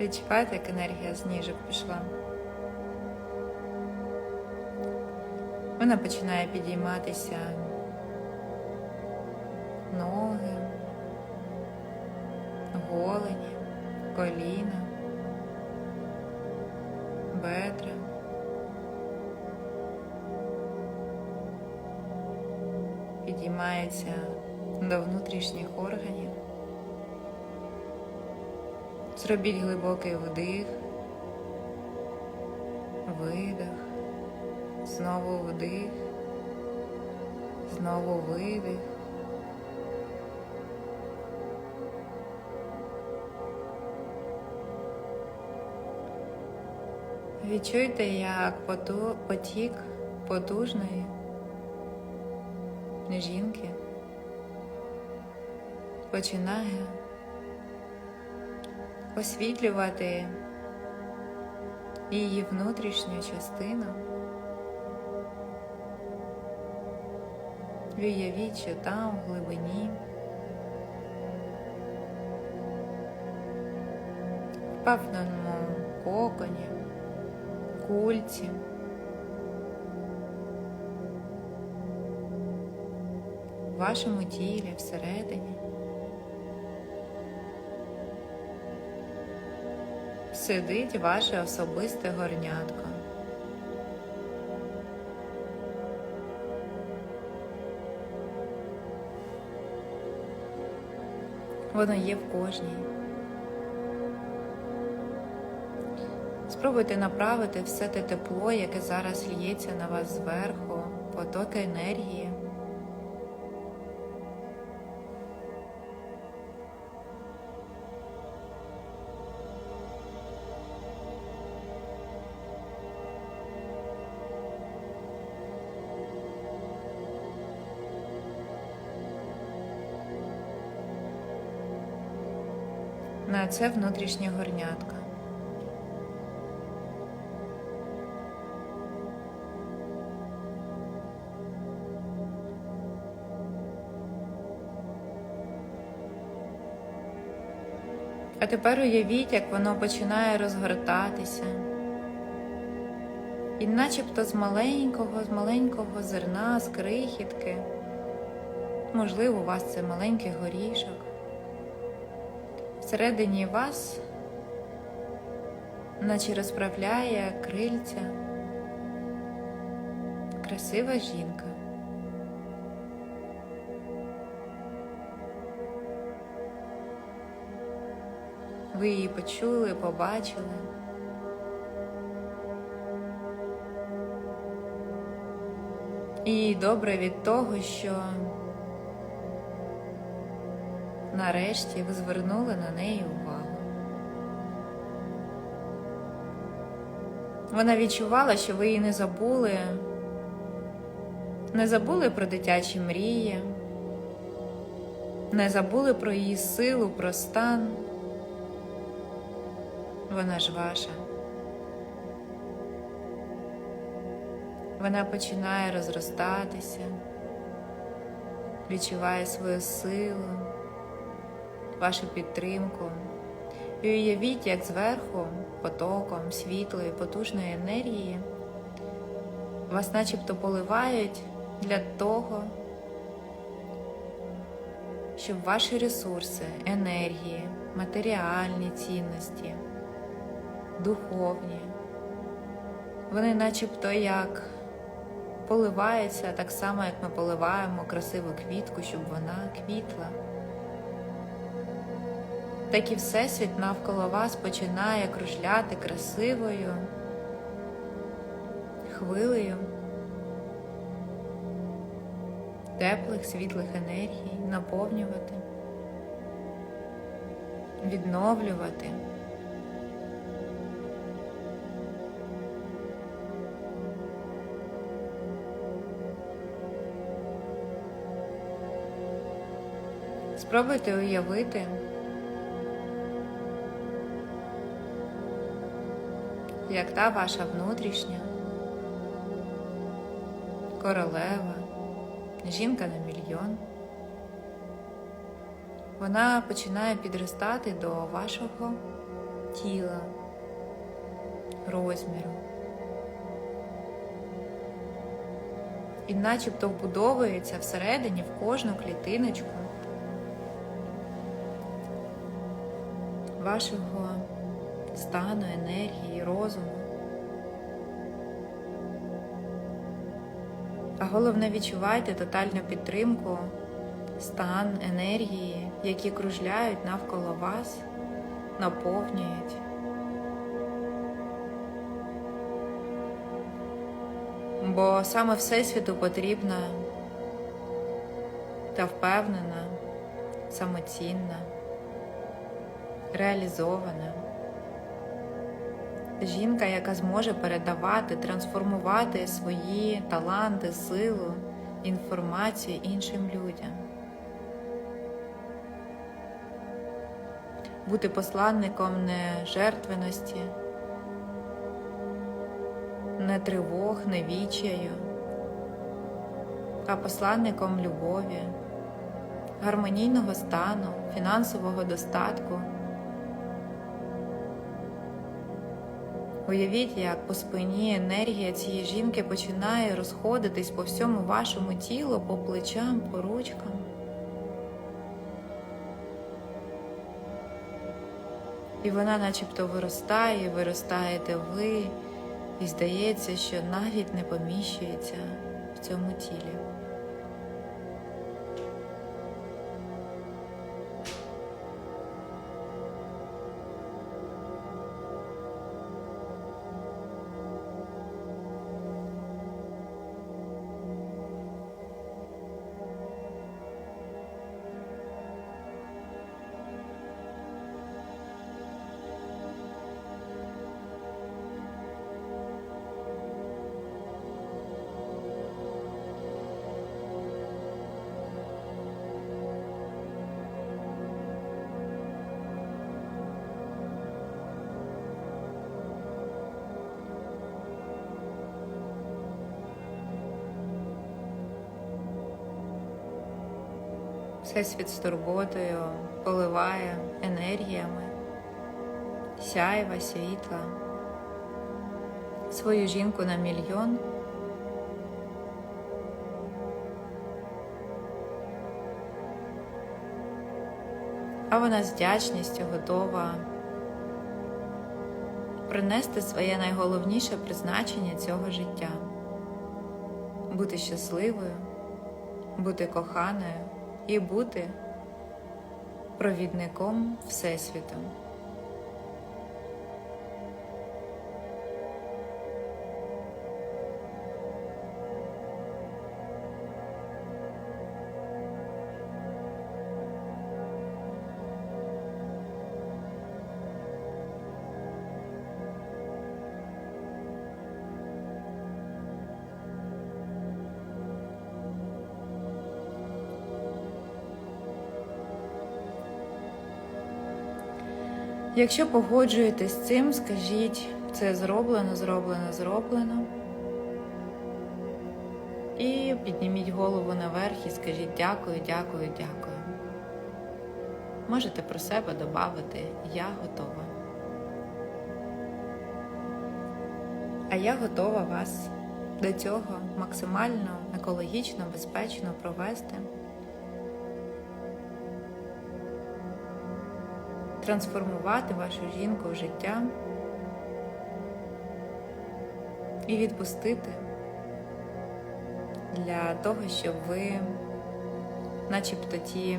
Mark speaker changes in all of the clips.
Speaker 1: Відчуваєте, як енергія з ніжок пішла? Вона починає підійматися ноги, голені, коліна, бедра. Підіймається до внутрішніх органів. Зробіть глибокий вдих, видих, знову вдих, знову видих. Відчуйте, як потік потужної жінки починає освітлювати її внутрішню частину. Уявіть, що там, в глибині, в певному коконі, кульці, в вашому тілі всередині. Сидить ваше особисте горнятко. Воно є в кожній. Спробуйте направити все те тепло, яке зараз лється на вас зверху, потоки енергії. На це внутрішнє горнятко. А тепер уявіть, як воно починає розгортатися. І начебто з маленького, з маленького зерна, з крихітки. Можливо, у вас це маленький горішок. Всередині вас, наче розправляє крильця, красива жінка. Ви її почули, побачили. І добре від того, що Нарешті ви звернули на неї увагу. Вона відчувала, що ви її не забули, не забули про дитячі мрії, не забули про її силу, про стан. Вона ж ваша. Вона починає розростатися, відчуває свою силу вашу підтримку. І уявіть, як зверху, потоком світлої, потужної енергії вас начебто поливають для того, щоб ваші ресурси, енергії, матеріальні цінності, духовні, вони начебто як поливаються так само, як ми поливаємо красиву квітку, щоб вона квітла так і Всесвіт навколо вас починає кружляти красивою хвилею теплих світлих енергій, наповнювати, відновлювати. Спробуйте уявити. Як та ваша внутрішня королева, жінка на мільйон. Вона починає підростати до вашого тіла, розміру. І начебто вбудовується всередині в кожну клітиночку вашого стану, енергії, розуму. А головне відчувайте тотальну підтримку, стан, енергії, які кружляють навколо вас, наповнюють. Бо саме Всесвіту потрібна та впевнена, самоцінна, реалізована. Жінка, яка зможе передавати, трансформувати свої таланти, силу, інформацію іншим людям. Бути посланником не жертвеності, не тривог, не відчаю, а посланником любові, гармонійного стану, фінансового достатку. Уявіть, як по спині енергія цієї жінки починає розходитись по всьому вашому тілу, по плечам, по ручкам. І вона начебто виростає, виростаєте ви, і здається, що навіть не поміщується в цьому тілі. Всесвіт з турботою поливає енергіями, сяйва, світла, свою жінку на мільйон. А вона з вдячністю готова принести своє найголовніше призначення цього життя. Бути щасливою, бути коханою і бути провідником Всесвіту. Якщо погоджуєтесь з цим, скажіть, це зроблено, зроблено, зроблено. І підніміть голову наверх і скажіть дякую, дякую, дякую. Можете про себе додати Я готова. А я готова вас до цього максимально екологічно, безпечно провести. Трансформувати вашу жінку в життя і відпустити для того, щоб ви, начебто ті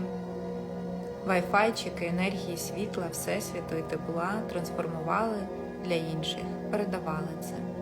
Speaker 1: вайфайчики енергії світла, всесвіту і тепла трансформували для інших, передавали це.